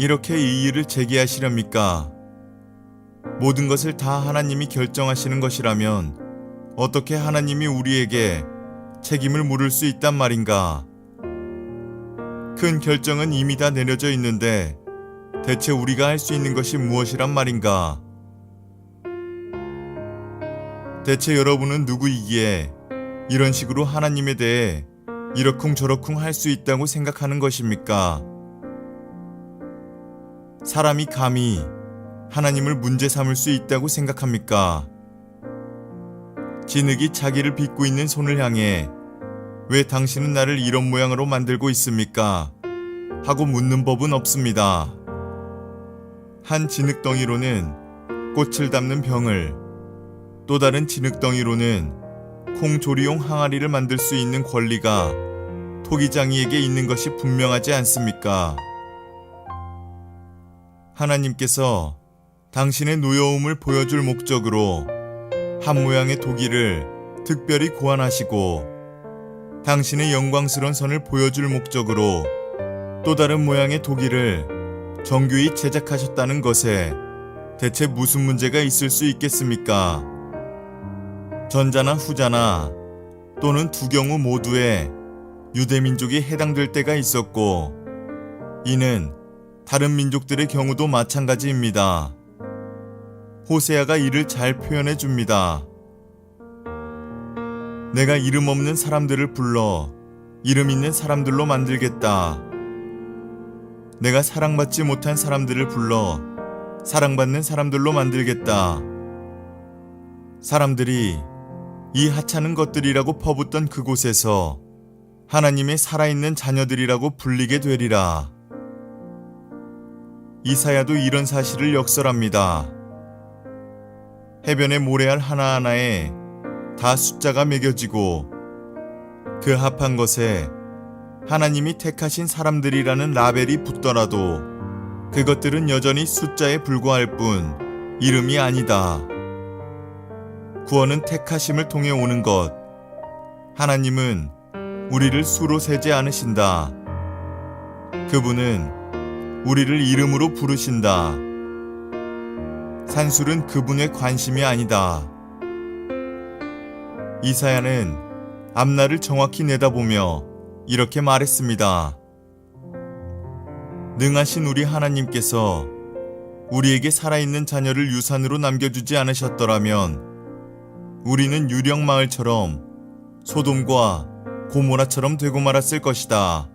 이렇게 이의를 제기하시렵니까? 모든 것을 다 하나님이 결정하시는 것이라면 어떻게 하나님이 우리에게 책임을 물을 수 있단 말인가? 큰 결정은 이미 다 내려져 있는데 대체 우리가 할 수 있는 것이 무엇이란 말인가? 대체 여러분은 누구이기에 이런 식으로 하나님에 대해 이러쿵저러쿵 할 수 있다고 생각하는 것입니까? 사람이 감히 하나님을 문제 삼을 수 있다고 생각합니까? 진흙이 자기를 빚고 있는 손을 향해 왜 당신은 나를 이런 모양으로 만들고 있습니까? 하고 묻는 법은 없습니다. 한 진흙덩이로는 꽃을 담는 병을, 또 다른 진흙덩이로는 콩조리용 항아리를 만들 수 있는 권리가 토기장이에게 있는 것이 분명하지 않습니까? 하나님께서 당신의 노여움을 보여줄 목적으로 한 모양의 도기를 특별히 고안하시고 당신의 영광스러운 선을 보여줄 목적으로 또 다른 모양의 도기를 정교히 제작하셨다는 것에 대체 무슨 문제가 있을 수 있겠습니까? 전자나 후자나 또는 두 경우 모두에 유대민족이 해당될 때가 있었고 이는 다른 민족들의 경우도 마찬가지입니다. 호세아가 이를 잘 표현해 줍니다. 내가 이름 없는 사람들을 불러 이름 있는 사람들로 만들겠다. 내가 사랑받지 못한 사람들을 불러 사랑받는 사람들로 만들겠다. 사람들이 이 하찮은 것들이라고 퍼붓던 그곳에서 하나님의 살아있는 자녀들이라고 불리게 되리라. 이사야도 이런 사실을 역설합니다. 해변의 모래알 하나하나에 다 숫자가 매겨지고 그 합한 것에 하나님이 택하신 사람들이라는 라벨이 붙더라도 그것들은 여전히 숫자에 불과할 뿐 이름이 아니다. 구원은 택하심을 통해 오는 것. 하나님은 우리를 수로 세지 않으신다. 그분은 우리를 이름으로 부르신다. 산술은 그분의 관심이 아니다. 이사야는 앞날을 정확히 내다보며 이렇게 말했습니다. 능하신 우리 하나님께서 우리에게 살아있는 자녀를 유산으로 남겨주지 않으셨더라면 우리는 유령 마을처럼 소돔과 고모라처럼 되고 말았을 것이다.